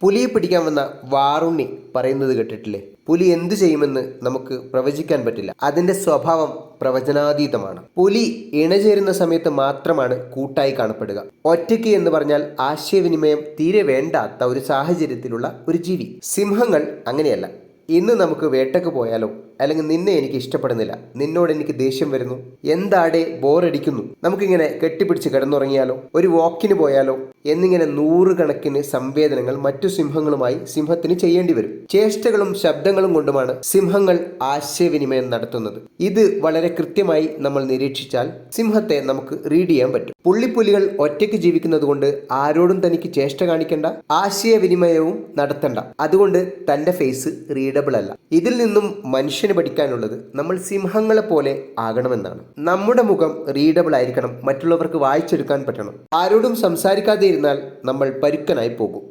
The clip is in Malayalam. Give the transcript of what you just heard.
പുലിയെ പിടിക്കാൻ വന്ന വാറുണ്ണി പറയുന്നത് കേട്ടിട്ടില്ലേ? പുലി എന്തു ചെയ്യുമെന്ന് നമുക്ക് പ്രവചിക്കാൻ പറ്റില്ല. അതിന്റെ സ്വഭാവം പ്രവചനാതീതമാണ്. പുലി ഇണചേരുന്ന സമയത്ത് മാത്രമാണ് കൂട്ടായി കാണപ്പെടുക. ഒറ്റയ്ക്ക് എന്ന് പറഞ്ഞാൽ ആശയവിനിമയം തീരെ വേണ്ടാത്ത ഒരു സാഹചര്യത്തിലുള്ള ഒരു ജീവി. സിംഹങ്ങൾ അങ്ങനെയല്ല. ഇന്ന് നമുക്ക് വേട്ടക്ക് പോയാലോ? അല്ലെങ്കിൽ നിന്നെ എനിക്ക് ഇഷ്ടപ്പെടുന്നില്ല. നിന്നോട് എനിക്ക് ദേഷ്യം വരുന്നു. എന്താടെ? ബോറടിക്കുന്നു. നമുക്കിങ്ങനെ കെട്ടിപ്പിടിച്ച് കിടന്നുറങ്ങിയാലോ? ഒരു വാക്കിന് പോയാലോ? എന്നിങ്ങനെ നൂറുകണക്കിന് സംവേദനങ്ങൾ മറ്റു സിംഹങ്ങളുമായി സിംഹത്തിന് ചെയ്യേണ്ടി വരും. ചേഷ്ടകളും ശബ്ദങ്ങളും കൊണ്ടുമാണ് സിംഹങ്ങൾ ആശയവിനിമയം നടത്തുന്നത്. ഇത് വളരെ കൃത്യമായി നമ്മൾ നിരീക്ഷിച്ചാൽ സിംഹത്തെ നമുക്ക് റീഡ് ചെയ്യാൻ പറ്റും. പുള്ളിപ്പുലികൾ ഒറ്റയ്ക്ക് ജീവിക്കുന്നതുകൊണ്ട് ആരോടും തനിക്ക് ചേഷ്ട കാണിക്കേണ്ട ആശയവിനിമയവും നടത്തണ്ട. അതുകൊണ്ട് തന്റെ ഫേസ് റീഡബിൾ അല്ല. ഇതിൽ നിന്നും മനുഷ്യന് പഠിക്കാനുള്ളത് നമ്മൾ സിംഹങ്ങളെ പോലെ ആകണമെന്നാണ്. നമ്മുടെ മുഖം റീഡബിൾ ആയിരിക്കണം മറ്റുള്ളവർക്ക് വായിച്ചെടുക്കാൻ പറ്റണം. ആരോടും സംസാരിക്കാതെ ഇരുന്നാൽ നമ്മൾ പരുക്കനായി പോകും.